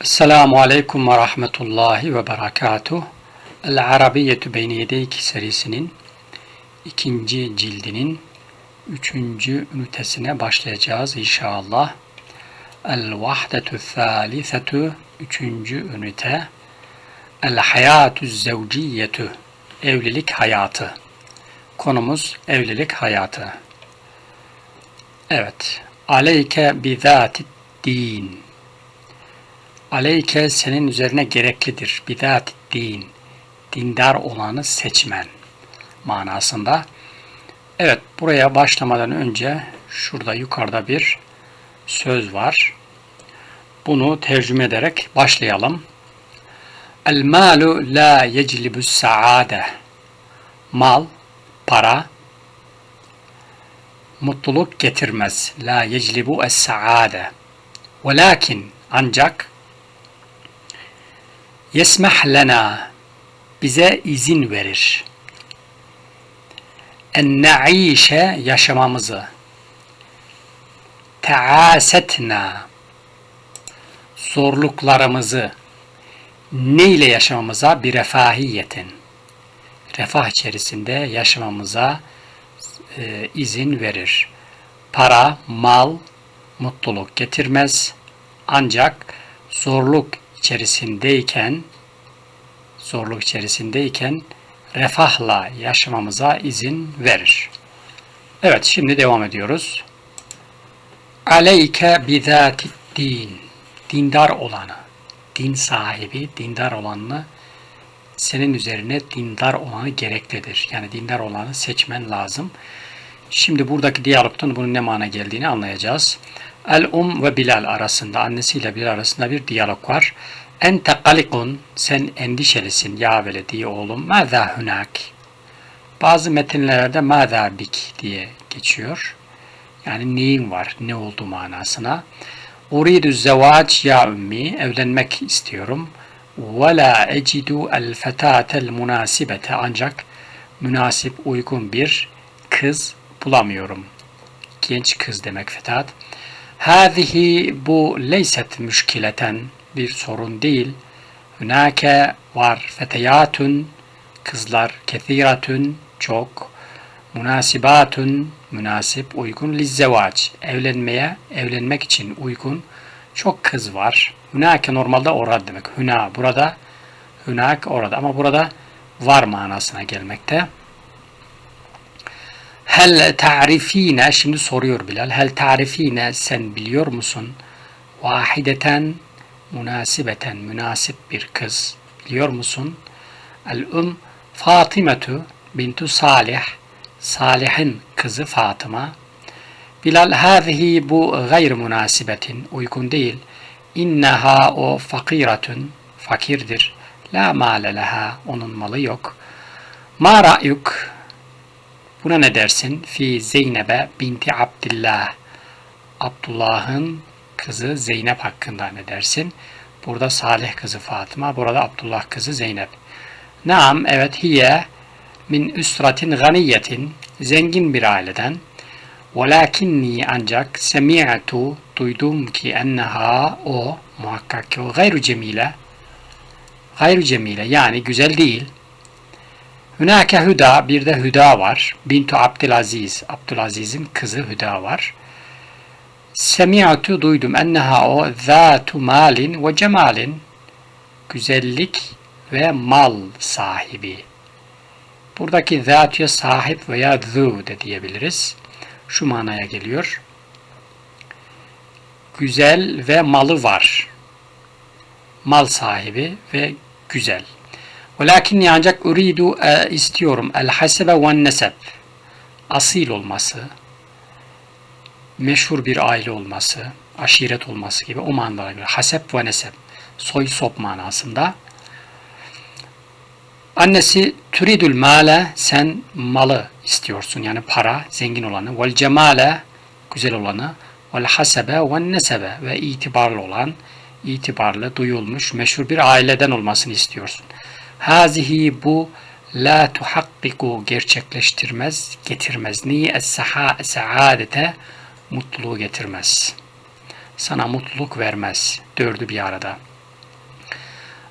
Esselamu Aleyküm ve Rahmetullahi ve Berekatuh. El Arabiyyetü Beyni Yedeyki serisinin ikinci cildinin üçüncü ünitesine başlayacağız inşallah. El Vahdetü Thalithetü üçüncü ünite. El Hayatü Zevciyyetü evlilik hayatı. Konumuz evlilik hayatı. Evet. Aleyke bizati din. Aleyke senin üzerine gereklidir. Bidat din. Dindar olanı seçmen manasında. Evet buraya başlamadan önce şurada yukarıda bir söz var. Bunu tercüme ederek başlayalım. El malu la yeclibu saade. Mal, para mutluluk getirmez. La yeclibu es saade. Velakin ancak Yesmah lena bize izin verir. En ne'işe yaşamamızı. Teasetna zorluklarımızı ne ile yaşamamıza bir refahiyetin refah içerisinde yaşamamıza e, izin verir. Para, mal mutluluk getirmez. Ancak zorluk içerisindeyken zorluk içerisindeyken refahla yaşamamıza izin verir. Evet şimdi devam ediyoruz. Aleyke bizati din. Dindar olanı, din sahibi, dindar olanı senin üzerine dindar olanı gereklidir. Yani dindar olanı seçmen lazım. Şimdi buradaki diyalogtan bunun ne mana geldiğini anlayacağız. El-Um ve Bilal arasında, annesiyle Bilal arasında bir diyalog var. Ente kalikun, sen endişelisin ya veledi oğlum. Mâzâ hünâk. Bazı metinlerde mâzâ bik diye geçiyor. Yani neyin var, ne oldu manasına. Uridu zevac ya ümmi, evlenmek istiyorum. Ve la ecidu el fetâtel münasibete, ancak münasip, uygun bir kız bulamıyorum. Genç kız demek fetat. Hâzihi bu leyset müşkileten bir sorun değil. Hünake var feteyatun kızlar kethiratun çok münasibatun münasip uygun lizzevaç evlenmeye evlenmek için uygun çok kız var. Hünake normalde orada demek. Hüna burada hünak orada ama burada var manasına gelmekte. Hel ta'rifine şimdi soruyor Bilal. Hel ta'rifine sen biliyor musun? Vahideten münasibeten münasip bir kız biliyor musun? El-um Fatimetu bintu Salih Salih'in kızı Fatıma Bilal hâzihi bu gayr münasibetin uygun değil. İnneha o fakiratun fakirdir. La male leha onun malı yok. Ma ra'yuk Buna ne dersin? Fi Zeynep'e binti Abdillah. Abdullah'ın kızı Zeynep hakkında ne dersin? Burada Salih kızı Fatıma, burada Abdullah kızı Zeynep. Naam, evet hiye min üsratin ganiyetin zengin bir aileden. Velakinni ancak semi'tu duydum ki enneha o muhakkak ki o gayru cemile gayru cemile yani güzel değil. Hünake Hüda, bir de Hüda var. Bintu Abdülaziz, Abdülaziz'in kızı Hüda var. Semi'atu duydum enneha o zatu malin ve cemalin güzellik ve mal sahibi. Buradaki zatuya sahip veya zu de diyebiliriz. Şu manaya geliyor. Güzel ve malı var. Mal sahibi ve güzel. Velakinni ancak uridu e, istiyorum. El hasebe ve nesep asil olması, meşhur bir aile olması, aşiret olması gibi o manada göre hasep ve nesep soy sop manasında. Annesi türidül male sen malı istiyorsun. Yani para zengin olanı. Vel cemale güzel olanı. Vel hasebe ve nesebe ve itibarlı olan itibarlı duyulmuş meşhur bir aileden olmasını istiyorsun. Hazihi bu la tuhakkiku gerçekleştirmez, getirmez. Niye es-saha saadete mutluluğu getirmez. Sana mutluluk vermez. Dördü bir arada.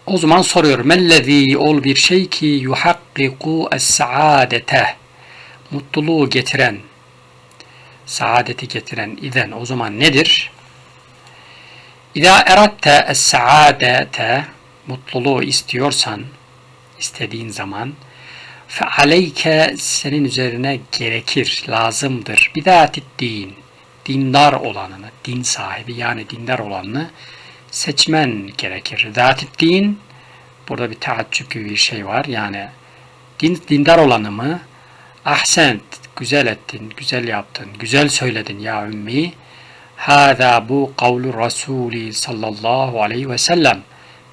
O zaman soruyorum. Mellezî ol bir şey ki yuhakkiku es-saadete. Mutluluğu getiren, saadeti getiren iden o zaman nedir? İza eratte es-saadete mutluluğu istiyorsan, istediğin zaman fe aleyke senin üzerine gerekir, lazımdır. Bidatit din, dindar olanını, din sahibi yani dindar olanını seçmen gerekir. Zatit din, burada bir taaccüp gibi bir şey var. Yani din, dindar olanı mı? Ahsent, güzel ettin, güzel yaptın, güzel söyledin ya ümmi. Hâzâ bu kavlu Rasûli sallallahu aleyhi ve sellem.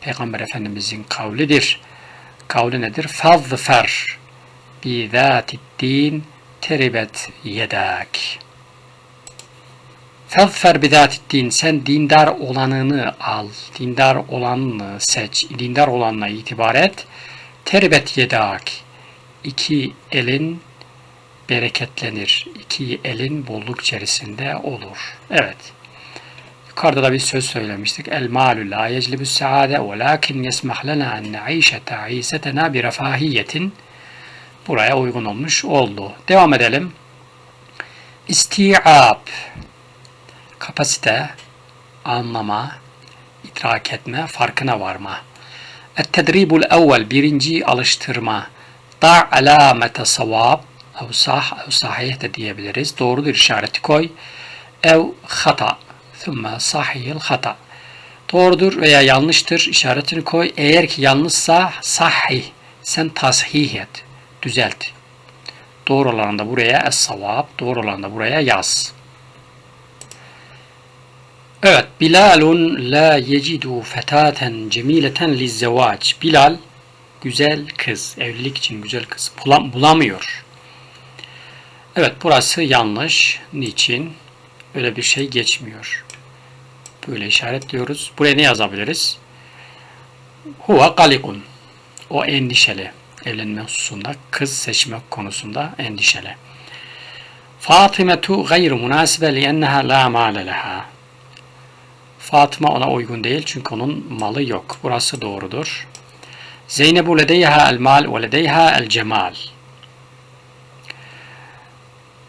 Peygamber Efendimizin kavlidir. Kavli nedir? Fazfer bi zâtid din teribet yedak. Fazfer bi zâtid din. Sen dindar olanını al. Dindar olanını seç. Dindar olanına itibar et. Teribet yedak. İki elin bereketlenir. İki elin bolluk içerisinde olur. Evet. Yukarıda da bir söz söylemiştik. El malü la yeclibü saade ve lakin yesmah lena en ne'işe ta'isetena bi refahiyetin buraya uygun olmuş oldu. Devam edelim. İsti'ab kapasite, anlama, idrak etme, farkına varma. Et-tedribul evvel birinci alıştırma. Da alamete savab ev sah ev sahih de diyebiliriz. Doğrudur işareti koy. Ev hata. Thumma sahihil hata. Doğrudur veya yanlıştır işaretini koy. Eğer ki yanlışsa sahih. Sen tasih et. Düzelt. Doğru olan da buraya es-savab. Doğru olan da buraya yaz. Evet. Bilalun la yecidu fetaten cemileten lizzevac. Bilal güzel kız. Evlilik için güzel kız. Bulam bulamıyor. Evet burası yanlış. Niçin? Öyle bir şey geçmiyor. Böyle işaretliyoruz. Buraya ne yazabiliriz? Huve kalikun. O endişeli. Evlenme hususunda, kız seçme konusunda endişeli. Fatimetu gayru münasibe lienneha la male leha. Fatıma ona uygun değil çünkü onun malı yok. Burası doğrudur. Zeynebu ledeyha el mal ve ledeyha el cemal.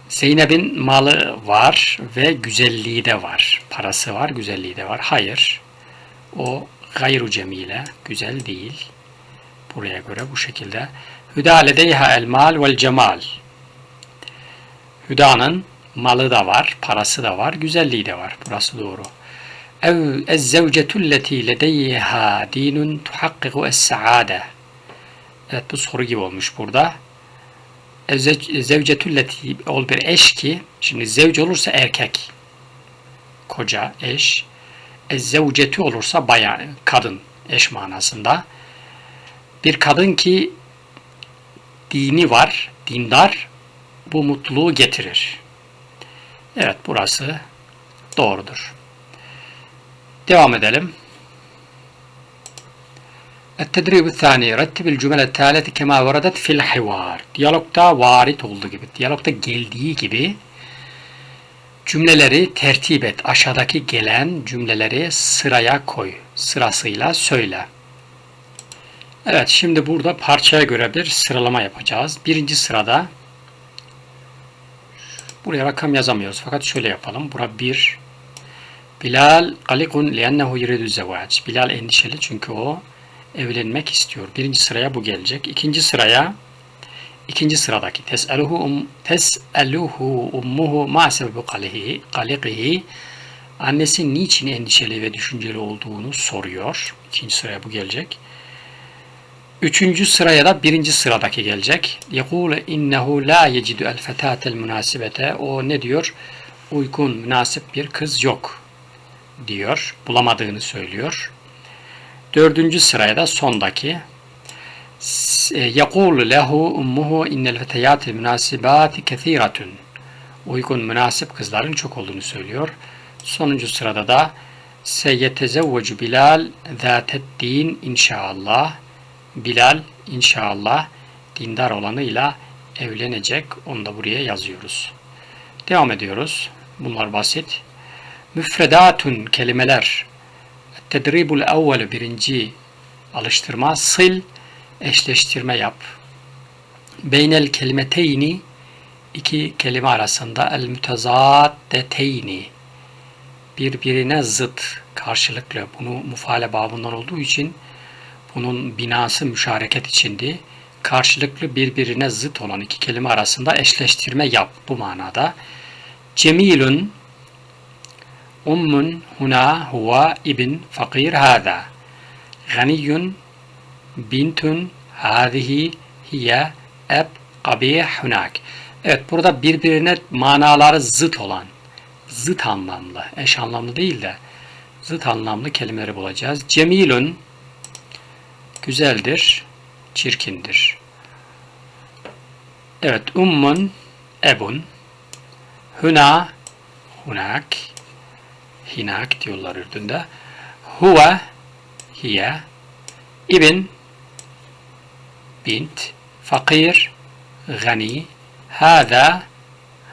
Zeynep'in malı var ve güzelliği de var. Parası var, güzelliği de var. Hayır. O gayru cemile, güzel değil. Buraya göre bu şekilde. Hüda ledeyha el mal vel cemal. Hüda'nın malı da var, parası da var, güzelliği de var. Burası doğru. Ev ezzevcetulleti ledeyha dinun tuhakkiku es-saade. Evet bu soru gibi olmuş burada. Zevcetülleti ol bir eş ki, şimdi zevc olursa erkek, koca, eş. Ezzevcetü olursa bayan, kadın, eş manasında. Bir kadın ki dini var, dindar, bu mutluluğu getirir. Evet burası doğrudur. Devam edelim. التدريب الثاني رتب الجمل التالية كما وردت في الحوار. Diyalogda varit olduğu gibi, diyalogda geldiği gibi cümleleri tertip et. Aşağıdaki gelen cümleleri sıraya koy. Sırasıyla söyle. Evet şimdi burada parçaya göre bir sıralama yapacağız. Birinci sırada buraya rakam yazamıyoruz fakat şöyle yapalım. Bura 1 Bilal galikun liennehu yuridu zevac. Bilal endişeli çünkü o evlenmek istiyor. Birinci sıraya bu gelecek. İkinci sıraya ikinci sıradaki tes'eluhu um, tes'eluhu ummuhu ma sebebu kalihi kalikihi annesi niçin endişeli ve düşünceli olduğunu soruyor. İkinci sıraya bu gelecek. Üçüncü sıraya da birinci sıradaki gelecek. Yekule innehu la yecidu el fetatel münasibete. O ne diyor? Uygun, münasip bir kız yok diyor. Bulamadığını söylüyor. Dördüncü sıraya da sondaki يَقُولُ lehu ummuhu innel feteyatil münasibati kethiratun. Uygun münasip kızların çok olduğunu söylüyor. Sonuncu sırada da seyetezevvecu Bilal zâtet din inşallah. Bilal inşallah dindar olanıyla evlenecek. Onu da buraya yazıyoruz. Devam ediyoruz. Bunlar basit. Müfredatun kelimeler. Tedribul evvel birinci alıştırma. Sil eşleştirme yap. Beynel kelimeteyni iki kelime arasında el mütezaddeteyni birbirine zıt karşılıklı bunu mufale babından olduğu için bunun binası müşareket içindi. Karşılıklı birbirine zıt olan iki kelime arasında eşleştirme yap bu manada. Cemilun Ummun huna huwa ibn fakir hada. Ganiyun bintun hadihi hiye eb kabih hunak. Evet burada birbirine manaları zıt olan, zıt anlamlı, eş anlamlı değil de zıt anlamlı kelimeleri bulacağız. Cemilun güzeldir, çirkindir. Evet, ummun, ebun, huna, hunak, hinak diyorlar Ürdün'de. Huve, hiye, ibn, bint, fakir, gani, hâzâ,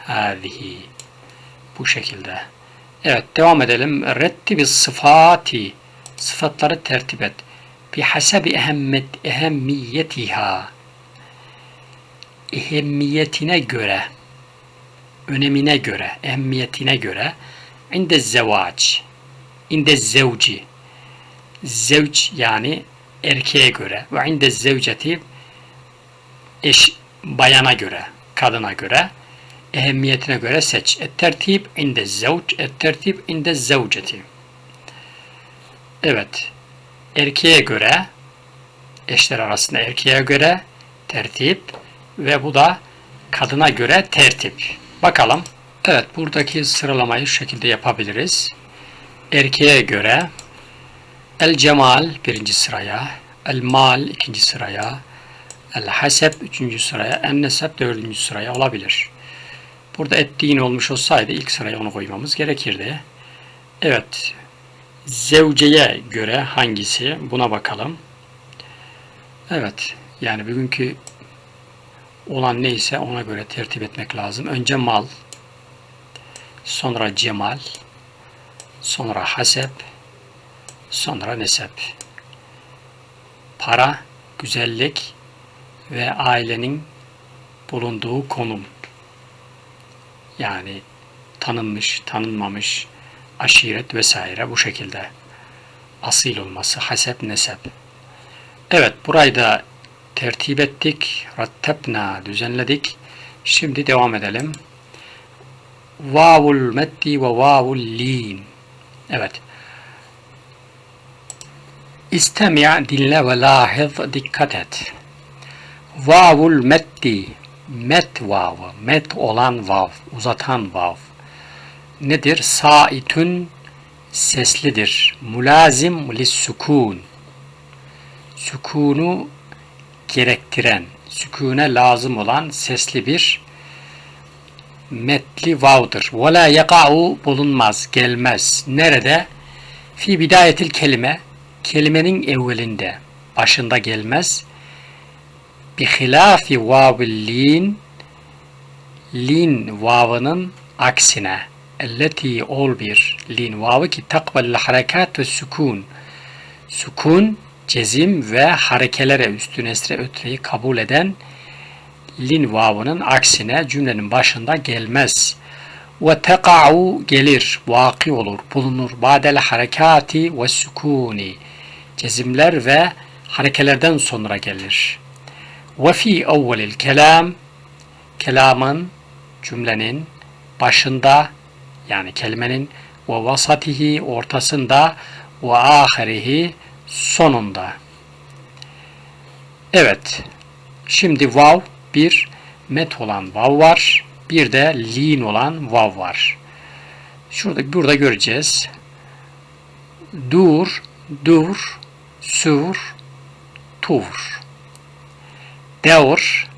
hâzihi. Bu şekilde. Evet devam edelim. Rettibi sıfati. Sıfatları tertip et. Bi hasebi ehemmet, ehemmiyetiha. Ehemmiyetine göre, önemine göre, ehemmiyetine göre inde zevac, inde zevci, zevç yani erkeğe göre ve inde zevceti eş bayana göre, kadına göre ehemmiyetine göre seç. Et tertip inde zevç, et tertip inde zevceti. Evet. Erkeğe göre eşler arasında erkeğe göre tertip ve bu da kadına göre tertip. Bakalım. Evet buradaki sıralamayı şu şekilde yapabiliriz. Erkeğe göre el cemal birinci sıraya, el mal ikinci sıraya, el hasep üçüncü sıraya, en nesep dördüncü sıraya olabilir. Burada ettiğin olmuş olsaydı ilk sıraya onu koymamız gerekirdi. Evet. Zevceye göre hangisi? Buna bakalım. Evet. Yani bugünkü olan neyse ona göre tertip etmek lazım. Önce mal, sonra cemal, sonra hasep, sonra nesep. Para, güzellik ve ailenin bulunduğu konum. Yani tanınmış, tanınmamış, aşiret vesaire bu şekilde. Asil olması, hasep, nesep. Evet, burayı da tertip ettik. Rattebna, düzenledik. Şimdi devam edelim. Vavul meddi ve vavul lin. Evet. İstemi' dinle ve lahiz dikkat et. Vavul meddi met vavı, met olan vav, uzatan vav. Nedir? Saitün seslidir. Mulazim lis sukun. Sukunu gerektiren, sükune lazım olan sesli bir metli vavdır. Ve la yaka'u bulunmaz, gelmez. Nerede? Fi bidayetil kelime, kelimenin evvelinde, başında gelmez bihilafi vavil lin lin vavının aksine elleti ol bir lin vavı ki takbel harekat ve sükun sükun cezim ve harekelere üstün esre ötreyi kabul eden lin vavının aksine cümlenin başında gelmez. Ve teka'u gelir, vaki olur, bulunur. Badel harekati ve sükuni. Cezimler ve harekelerden sonra gelir. Ve fi evvelil kelam kelamın cümlenin başında yani kelimenin ve vasatihi ortasında ve ahirihi sonunda. Evet. Şimdi vav bir met olan vav var. Bir de lin olan vav var. Şurada burada göreceğiz. Dur, dur, sur, tur. Devr,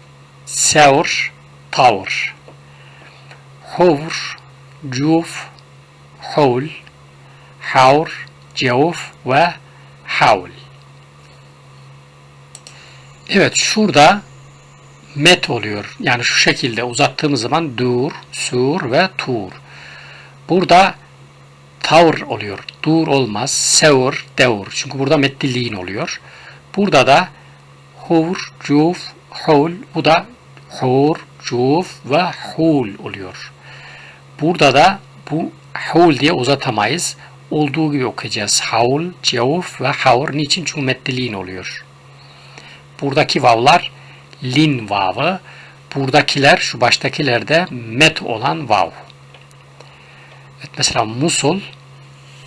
sevr, tavr. Hovr, cuf, hul, havr, cevuf ve havl. Evet şurada met oluyor. Yani şu şekilde uzattığımız zaman dur, sur ve tur. Burada tavr oluyor. Dur olmaz. Sevr, devr. Çünkü burada metliliğin oluyor. Burada da hur, cuf, hul. Bu da hur, cuf ve hul oluyor. Burada da bu hul diye uzatamayız. Olduğu gibi okuyacağız. Haul, cevuf ve havr. Niçin? Çünkü meddiliğin oluyor. Buradaki vavlar lin vavı. Buradakiler, şu baştakilerde met olan vav. Evet, mesela Musul,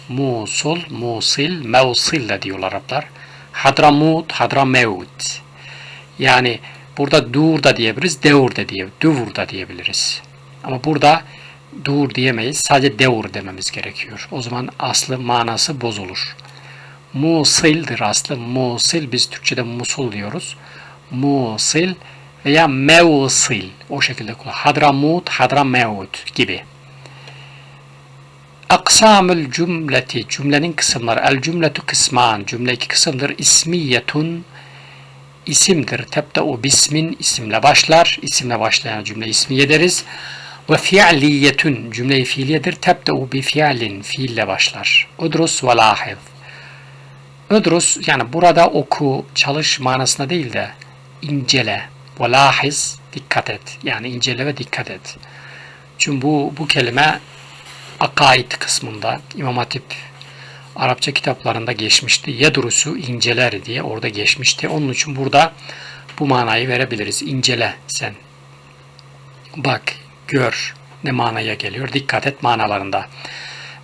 Musul, Musil, Mevsil de diyorlar Araplar. Hadramut, Hadramevut. Yani burada dur da diyebiliriz, devur da diye, duvur da diyebiliriz. Ama burada dur diyemeyiz, sadece devur dememiz gerekiyor. O zaman aslı manası bozulur. Musildir aslı. Musil biz Türkçe'de musul diyoruz. Musil veya mevsil o şekilde kullan. Hadramut, Hadramevut gibi. Aksamül cümleti cümlenin kısımları. El cümletu kısman cümle iki kısımdır. İsmiyetun isimdir. Tebda'u bismin isimle başlar. İsimle başlayan cümle ismiye deriz. Ve fi'liyetun cümle-i fiiliyedir. Tebda'u bi fi'lin fiille başlar. Udrus ve lahiz. Udrus yani burada oku, çalış manasına değil de incele ve lahiz dikkat et. Yani incele ve dikkat et. Çünkü bu, bu kelime akaid kısmında İmam Hatip Arapça kitaplarında geçmişti. Yedrusu inceler diye orada geçmişti. Onun için burada bu manayı verebiliriz. İncele sen. Bak, gör ne manaya geliyor. Dikkat et manalarında.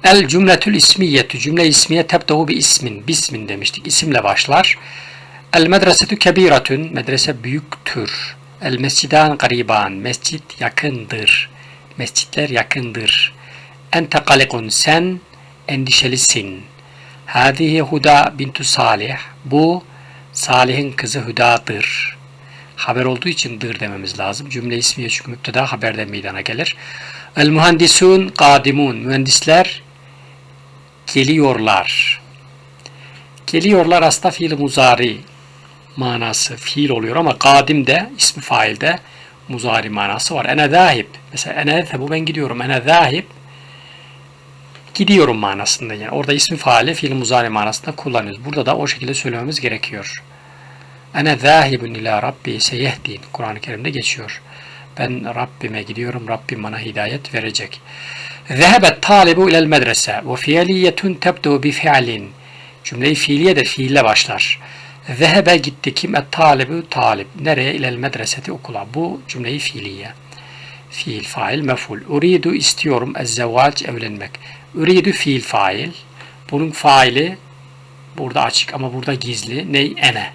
El cümletül ismiyetü cümle ismiye tebdehu bir ismin. Bismin demiştik. İsimle başlar. El medresetü kebiratün medrese büyüktür. El mescidan gariban mescit yakındır. Mescitler yakındır. Ente kalikun sen endişelisin. Hadihi Huda bintu Salih. Bu Salih'in kızı Huda'dır. Haber olduğu için dır dememiz lazım. Cümle ismiye çünkü müpteda haberde meydana gelir. El mühendisun kadimun. Mühendisler geliyorlar. Geliyorlar aslında fiil muzari manası fiil oluyor ama kadim de ismi failde muzari manası var. Ene zahib. Mesela ene bu ben gidiyorum. Ene zahib gidiyorum manasında yani. Orada ismi faali fiil muzari manasında kullanıyoruz. Burada da o şekilde söylememiz gerekiyor. Ene zahibun ila rabbi seyehdin. Kur'an-ı Kerim'de geçiyor. Ben Rabbime gidiyorum. Rabbim bana hidayet verecek. Zehebet talibu ilel medrese ve fiiliyetun tebdu bi fiilin. Cümleyi fiiliye de fiille başlar. Zehebe gitti kim? Et talibu talib. Nereye? İlel medreseti okula. Bu cümleyi fiiliye. Fiil, fail, meful. Uridu istiyorum. Ezzevac evlenmek. Uridu fiil, fail. Bunun faili burada açık ama burada gizli. Ney? Ene.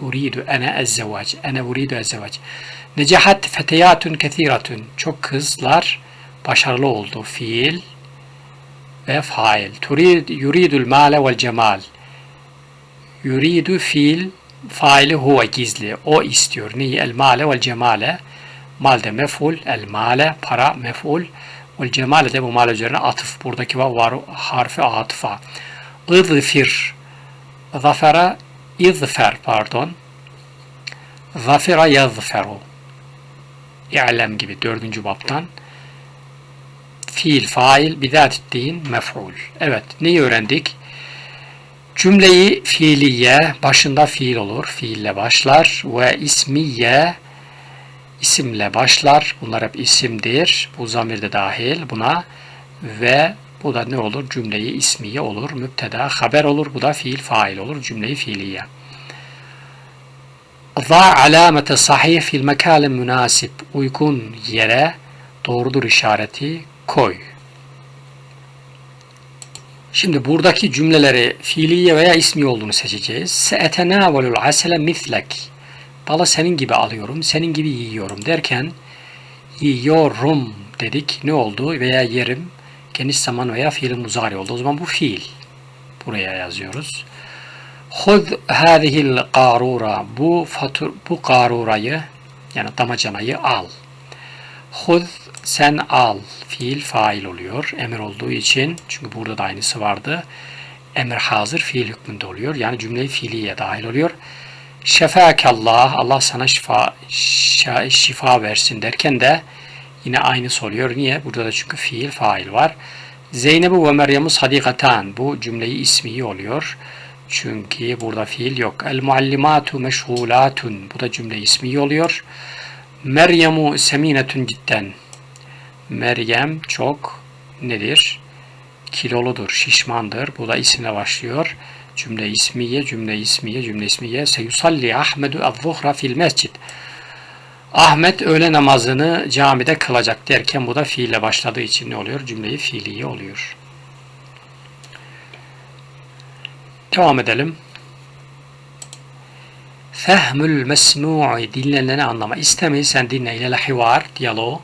Uridu ene ezzevac. Ene uridu ezzevac. Necahat feteyatun kethiratun. Çok kızlar başarılı oldu. Fiil ve fail. Turid, yuridul male vel cemal. Yuridu fiil faili huve gizli. O istiyor. Neyi? El male vel cemale. Mal de meful. El male para meful. Vel cemale de bu mal üzerine atıf. Buradaki var harfi atıfa. İzfir. Zafera izfer pardon. Zafira yazferu. İ'lem gibi dördüncü baptan. Fiil, fail, bidat ettiğin mef'ul. Evet, neyi öğrendik? Cümleyi fiiliye, başında fiil olur, fiille başlar ve ismiye, isimle başlar. Bunlar hep isimdir. Bu zamir de dahil buna ve bu da ne olur? Cümleyi ismiye olur, müpteda, haber olur. Bu da fiil, fail olur. Cümleyi fiiliye. Za alamete sahih fil mekalin münasip. Uygun yere doğrudur işareti koy. Şimdi buradaki cümleleri fiiliye veya ismi olduğunu seçeceğiz. Seetenavelul asele mislek. Balı senin gibi alıyorum, senin gibi yiyorum derken yiyorum dedik. Ne oldu? Veya yerim geniş zaman veya fiil muzari oldu. O zaman bu fiil. Buraya yazıyoruz. Hud hadihil qarura. Bu fatur bu qarurayı yani damacanayı al. Hud sen al. Fiil fail oluyor. Emir olduğu için. Çünkü burada da aynısı vardı. Emir hazır fiil hükmünde oluyor. Yani cümle fiiliye dahil oluyor. Şefakallah. Allah sana şifa şifa versin derken de yine aynısı oluyor. Niye? Burada da çünkü fiil fail var. Zeynep'u ve Meryem'u sadikatan. Bu cümleyi ismiyi oluyor. Çünkü burada fiil yok. El muallimatu meşgulatun. Bu da cümle ismi oluyor. Meryemu seminetun cidden. Meryem çok nedir? Kiloludur, şişmandır. Bu da isimle başlıyor. Cümle ismiye, cümle ismiye, cümle ismiye. Seyusalli Ahmedu az-zuhra fil mescid. Ahmet öğle namazını camide kılacak derken bu da fiille başladığı için ne oluyor? Cümleyi fiiliye oluyor. Devam edelim. Fehmül mesmu'i dinleneni anlama. İstemi sen dinle ile hivar, diyalog.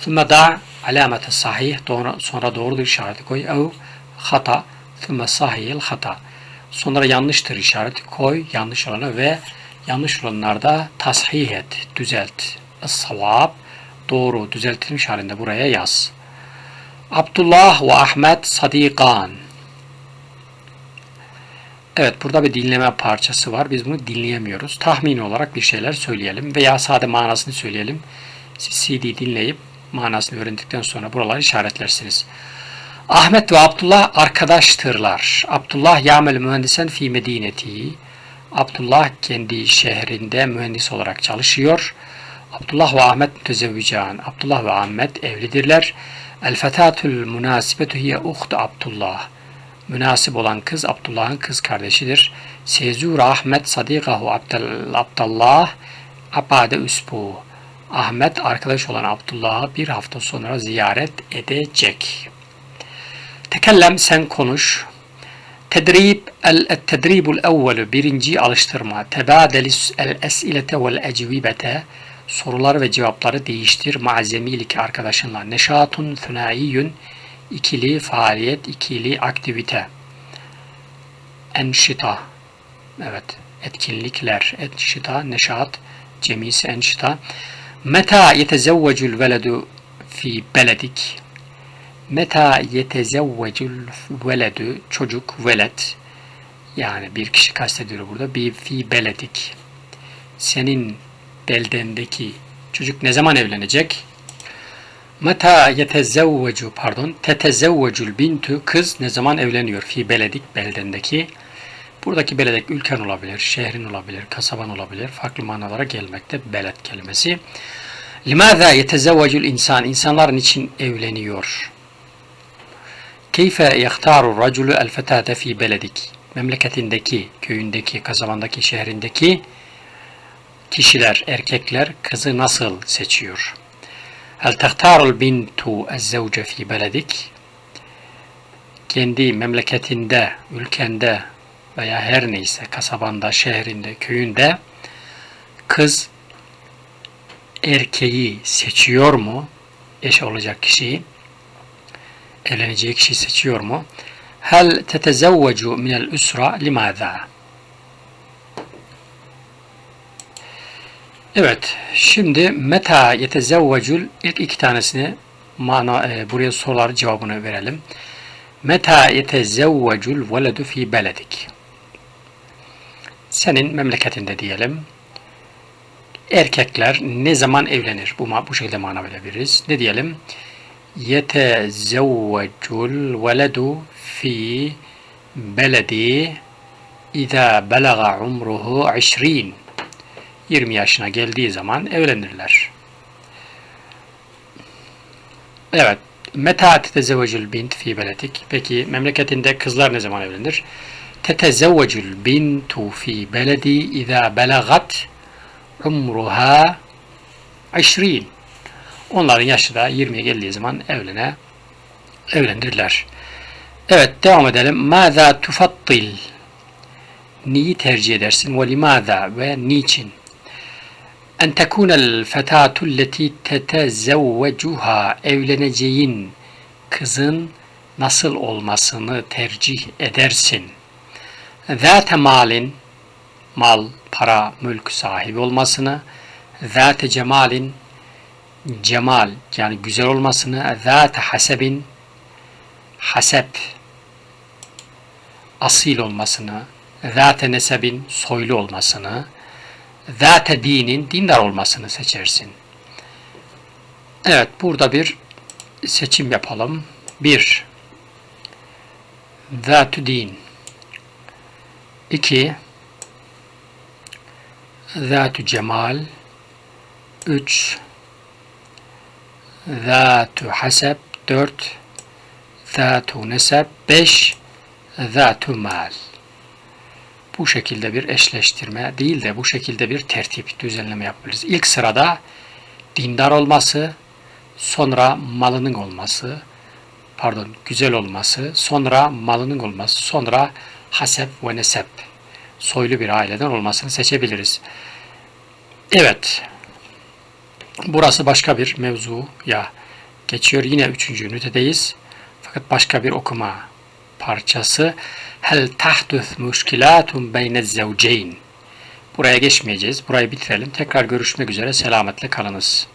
Thumma da alamete sahih, sonra doğrudur işareti koy. Ev hata, thumma sahihil hata. Sonra yanlıştır işareti koy, yanlış olanı ve yanlış olanlarda tasih et, düzelt. Es-savab, doğru, düzeltilmiş halinde buraya yaz. Abdullah ve Ahmet sadikan. Evet burada bir dinleme parçası var. Biz bunu dinleyemiyoruz. Tahmini olarak bir şeyler söyleyelim veya sade manasını söyleyelim. Siz CD dinleyip manasını öğrendikten sonra buraları işaretlersiniz. Ahmet ve Abdullah arkadaştırlar. Abdullah yamel mühendisen fi medineti. Abdullah kendi şehrinde mühendis olarak çalışıyor. Abdullah ve Ahmet mütezevvican. Abdullah ve Ahmet evlidirler. El fetatul münasibetu hiye uhtu Abdullah. Münasip olan kız Abdullah'ın kız kardeşidir. Sezur Ahmet sadikahu Abdullah abade üsbu. Ahmet arkadaş olan Abdullah'ı bir hafta sonra ziyaret edecek. Tekellem sen konuş. Tedrib el tedribul evvelu birinci alıştırma. Tebadelis el esilete vel ecvibete sorular ve cevapları değiştir malzemiliki arkadaşınla. Neşatun thunaiyyün ikili faaliyet, ikili aktivite. Enşita. Evet. Etkinlikler. Enşita, neşat, cemisi enşita. Meta yetezevvecul veledu fi beledik. Meta yetezevvecul veledu çocuk velet yani bir kişi kastediyor burada bir fi beledik. Senin beldendeki çocuk ne zaman evlenecek? Meta yetezevvecu pardon tetezevvecul bintu kız ne zaman evleniyor fi beledik beldendeki buradaki beledek ülken olabilir, şehrin olabilir, kasaban olabilir. Farklı manalara gelmekte belet kelimesi. Limaza yetezevvecul insan insanların için evleniyor. Keyfe yahtaru raculu el fetate fi memleketindeki, köyündeki, kasabandaki, şehrindeki kişiler, erkekler kızı nasıl seçiyor? Hel tehtarul bintu ezzevce fi beledik? Kendi memleketinde, ülkende veya her neyse kasabanda, şehrinde, köyünde kız erkeği seçiyor mu? Eş olacak kişiyi, evleneceği kişiyi seçiyor mu? Hel tetezevvecu minel üsra limâzâ? Evet, şimdi meta yetezevvecul ilk iki tanesini mana e, buraya sorular cevabını verelim. Meta yetezevvecul veledu fi beledik. Senin memleketinde diyelim. Erkekler ne zaman evlenir? Bu bu şekilde mana verebiliriz. Ne diyelim? Yetezevvecul veledu fi beledi İza belaga umruhu 20 20 yaşına geldiği zaman evlenirler. Evet. Meta tetezevvecül bint fi beledik. Peki memleketinde kızlar ne zaman evlenir? Tetezevvecül bintu fi beledi iza belagat umruha 20. Onların yaşı da 20'ye geldiği zaman evlene evlenirler. Evet devam edelim. Maza tufattil? Neyi tercih edersin? Ve limaza ve niçin? En tekunel fetatu leti tetezevvecuha evleneceğin kızın nasıl olmasını tercih edersin? Zate malin mal, para, mülk sahibi olmasını, zate cemalin cemal yani güzel olmasını, zate hasebin hasep asil olmasını, zate nesebin soylu olmasını, zate dinin dindar olmasını seçersin. Evet burada bir seçim yapalım. Bir, zatü din. 2 Zatu cemal 3 Zatu haseb. 4 Zatu nesep 5 Zatu mal bu şekilde bir eşleştirme değil de bu şekilde bir tertip düzenleme yapabiliriz. İlk sırada dindar olması, sonra malının olması, pardon güzel olması, sonra malının olması, sonra hasep ve nesep soylu bir aileden olmasını seçebiliriz. Evet. Burası başka bir mevzuya geçiyor. Yine üçüncü ünitedeyiz. Fakat başka bir okuma parçası. Hel tahdüth müşkilatun beyne zevceyn. Buraya geçmeyeceğiz. Burayı bitirelim. Tekrar görüşmek üzere. Selametle kalınız.